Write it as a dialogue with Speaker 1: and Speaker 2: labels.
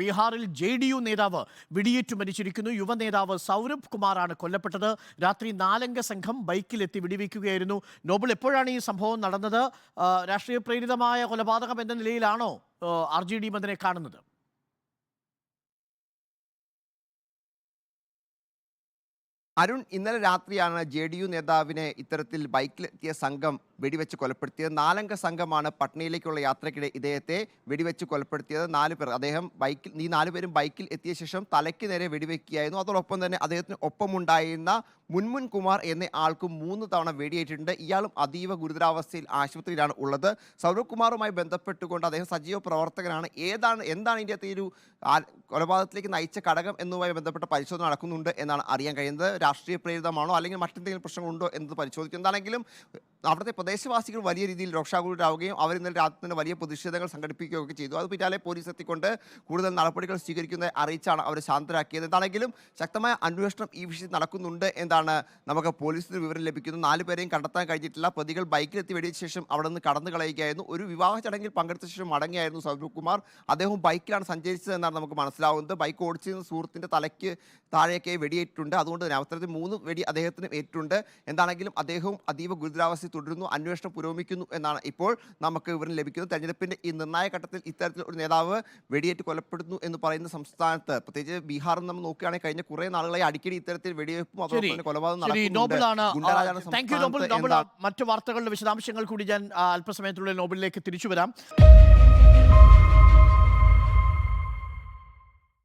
Speaker 1: ബീഹാറിൽ J D U നേതാവ് വെടിയേറ്റു മരിച്ചിരിക്കുന്നു. യുവ നേതാവ് സൗരഭ് കുമാറാണ് കൊല്ലപ്പെട്ടത്. രാത്രി നാലംഗ സംഘം ബൈക്കിലെത്തി വെടിവെക്കുകയായിരുന്നു. നോബിൾ എപ്പോഴാണ് ഈ സംഭവം നടന്നത്? രാഷ്ട്രീയ പ്രേരിതമായ കൊലപാതകം എന്ന നിലയിലാണോ ആർ ജെ ഡി മന്ദനെ കാണുന്നത്?
Speaker 2: അരുൺ ഇന്നലെ രാത്രിയാണ് ജെ ഡി യു നേതാവിനെ ഇത്തരത്തിൽ ബൈക്കിലെത്തിയ സംഘം വെടിവെച്ച് കൊലപ്പെടുത്തിയത്. നാലംഗ സംഘമാണ് പട്നയിലേക്കുള്ള യാത്രയ്ക്കിടെ ഇദ്ദേഹത്തെ വെടിവെച്ച് കൊലപ്പെടുത്തിയത്. നാല് പേർ അദ്ദേഹം ബൈക്കിൽ ഈ നാലുപേരും ബൈക്കിൽ എത്തിയ ശേഷം തലയ്ക്ക് നേരെ വെടിവെക്കുകയായിരുന്നു. അതോടൊപ്പം തന്നെ അദ്ദേഹത്തിന് ഒപ്പമുണ്ടായിരുന്ന മുൻമുൻ കുമാർ എന്ന ആൾക്കും മൂന്ന് തവണ വെടിയേറ്റിട്ടുണ്ട്. ഇയാളും അതീവ ഗുരുതരാവസ്ഥയിൽ ആശുപത്രിയിലാണ് ഉള്ളത്. സൗരവ് കുമാറുമായി ബന്ധപ്പെട്ടുകൊണ്ട് അദ്ദേഹം സജീവ പ്രവർത്തകനാണ്. ഏതാണ് എന്താണ് ഇതിന്റെ അകത്ത് ഈ ഒരു കൊലപാതകത്തിലേക്ക് നയിച്ച ഘടകം എന്നുമായി ബന്ധപ്പെട്ട പരിശോധന നടക്കുന്നുണ്ട് എന്നാണ് അറിയാൻ കഴിയുന്നത്. രാഷ്ട്രീയ പ്രേരിതമാണോ അല്ലെങ്കിൽ മറ്റെന്തെങ്കിലും പ്രശ്നങ്ങളുണ്ടോ എന്ന് പരിശോധിക്കും. എന്താണെങ്കിലും അവിടുത്തെ പ്രദേശവാസികൾ വലിയ രീതിയിൽ രോക്ഷാകുലരാവുകയും അവർ ഇന്നലെ രാത്രി തന്നെ വലിയ പ്രതിഷേധങ്ങൾ സംഘടിപ്പിക്കുകയൊക്കെ ചെയ്തു. അത് പിന്നാലെ പോലീസ് എത്തിക്കൊണ്ട് കൂടുതൽ നടപടികൾ സ്വീകരിക്കുന്നത് അറിയിച്ചാണ് അവർ ശാന്തരാക്കിയത്. എന്താണെങ്കിലും ശക്തമായ അന്വേഷണം ഈ വിഷയത്തിൽ നടക്കുന്നുണ്ട് എന്നാണ് നമുക്ക് പോലീസിന് വിവരം ലഭിക്കുന്നു. നാല് പേരെയും കണ്ടെത്താൻ കഴിഞ്ഞിട്ടില്ല. പ്രതികൾ ബൈക്കിലെത്തി വെടിയ ശേഷം അവിടെ നിന്ന് കടന്നു കളയുകയായിരുന്നു. ഒരു വിവാഹ ചടങ്ങിൽ പങ്കെടുത്ത ശേഷം മടങ്ങിയായിരുന്നു സൗരഭ് കുമാർ. അദ്ദേഹം ബൈക്കിലാണ് സഞ്ചരിച്ചത് എന്നാണ് നമുക്ക് മനസ്സിലാവുന്നത്. ബൈക്ക് ഓടിച്ചിരുന്ന സുഹൃത്തിന്റെ തലയ്ക്ക് താഴെയൊക്കെ വെടിയേറ്റിട്ടുണ്ട്. അതുകൊണ്ട് തന്നെ അവസരത്തിൽ മൂന്ന് വെടി അദ്ദേഹത്തിന് ഏറ്റുണ്ട് എന്താണെങ്കിലും അദ്ദേഹവും അതീവ ഗുരുതരാവസ്ഥയിൽ തുടരുന്നു അന്വേഷണം പുരോഗമിക്കുന്നു എന്നാണ് ഇപ്പോൾ നമുക്ക് വിവരം ലഭിക്കുന്നത്. തെരഞ്ഞെടുപ്പിന്റെ ഈ നിർണായക ഘട്ടത്തിൽ ഇത്തരത്തിൽ ഒരു നേതാവ് വെടിയേറ്റ് കൊലപ്പെടുന്നു എന്ന് പറയുന്ന സംസ്ഥാനത്ത് പ്രത്യേകിച്ച് ബീഹാറിൽ നമ്മൾ നോക്കുകയാണെങ്കിൽ കഴിഞ്ഞ കുറെ നാളുകളായി അടിക്കടി ഇത്തരത്തിൽ വെടിവെപ്പും അതോടൊപ്പം തന്നെ കൊലപാതകം നടക്കുന്നുണ്ട്.
Speaker 1: മറ്റു വാർത്തകളുടെ വിശദാംശങ്ങൾ കൂടി ഞാൻ അല്പസമയത്തിനുള്ളിൽ നോബിളിലേക്ക് തിരിച്ചു വരാം.